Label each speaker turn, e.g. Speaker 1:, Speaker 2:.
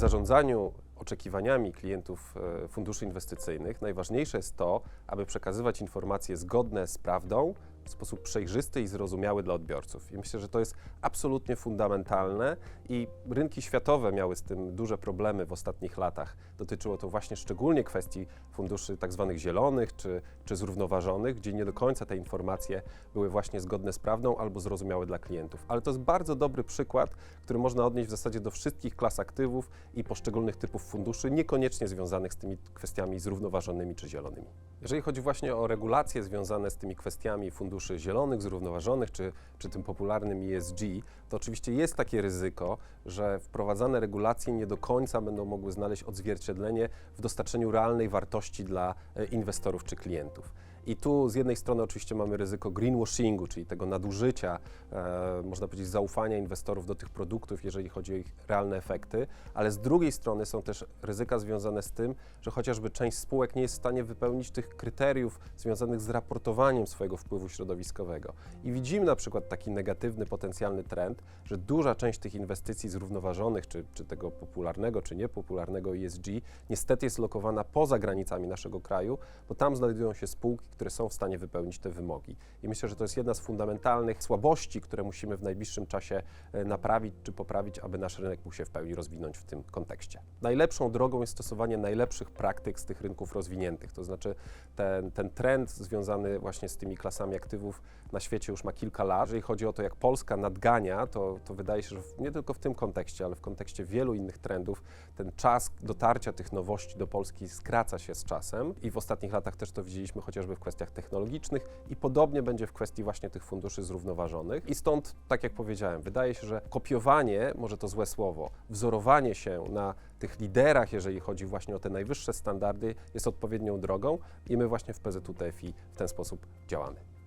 Speaker 1: zarządzaniu oczekiwaniami klientów e, funduszy inwestycyjnych najważniejsze jest to, aby przekazywać informacje zgodne z prawdą w sposób przejrzysty i zrozumiały dla odbiorców. I myślę, że to jest absolutnie fundamentalne i rynki światowe miały z tym duże problemy w ostatnich latach. Dotyczyło to właśnie szczególnie kwestii funduszy tak zwanych zielonych czy, czy zrównoważonych, gdzie nie do końca te informacje były właśnie zgodne z prawdą albo zrozumiałe dla klientów. Ale to jest bardzo dobry przykład, który można odnieść w zasadzie do wszystkich klas aktywów i poszczególnych typów funduszy, niekoniecznie związanych z tymi kwestiami zrównoważonymi czy zielonymi. Jeżeli chodzi właśnie o regulacje związane z tymi kwestiami funduszy zielonych, zrównoważonych czy, czy tym popularnym ESG, to oczywiście jest takie ryzyko, że wprowadzane regulacje nie do końca będą mogły znaleźć odzwierciedlenie w dostarczeniu realnej wartości dla e, inwestorów czy klientów. I tu z jednej strony oczywiście mamy ryzyko greenwashingu, czyli tego nadużycia, e, można powiedzieć, zaufania inwestorów do tych produktów, jeżeli chodzi o ich realne efekty, ale z drugiej strony są też ryzyka związane z tym, że chociażby część spółek nie jest w stanie wypełnić tych kryteriów związanych z raportowaniem swojego wpływu środowiskowego. I widzimy na przykład taki negatywny potencjalny trend, że duża część tych inwestycji zrównoważonych, czy, czy tego popularnego, czy niepopularnego ESG, niestety jest lokowana poza granicami naszego kraju, bo tam znajdują się spółki, które są w stanie wypełnić te wymogi. I myślę, że to jest jedna z fundamentalnych słabości, które musimy w najbliższym czasie e, naprawić czy poprawić, aby nasz rynek mógł się w pełni rozwinąć w tym kontekście. Najlepszą drogą jest stosowanie najlepszych praktyk z tych rynków rozwiniętych, to znaczy ten, ten trend związany właśnie z tymi klasami aktywów na świecie już ma kilka lat. Jeżeli chodzi o to, jak Polska nadgania, to, to wydaje się, że nie tylko w tym kontekście, ale w kontekście wielu innych trendów, ten czas dotarcia tych nowości do Polski skraca się z czasem i w ostatnich latach też to widzieliśmy chociażby w kwestiach technologicznych i podobnie będzie w kwestii właśnie tych funduszy zrównoważonych. I stąd, tak jak powiedziałem, wydaje się, że kopiowanie, może to złe słowo, wzorowanie się na tych liderach, jeżeli chodzi właśnie o te najwyższe standardy, jest odpowiednią drogą i my właśnie w PZU TFI w ten sposób działamy.